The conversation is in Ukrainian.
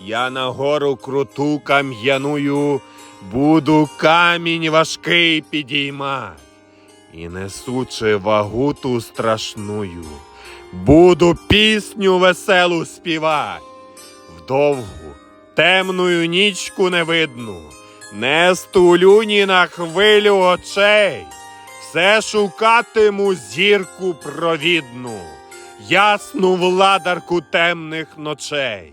Я на гору круту кам'яную буду камінь важкий підіймать, і несучи вагу ту страшную, буду пісню веселу співать, вдовгу темную нічку невидну, не стулю ні на хвилю очей, все шукатиму зірку провідну, ясну владарку темних ночей.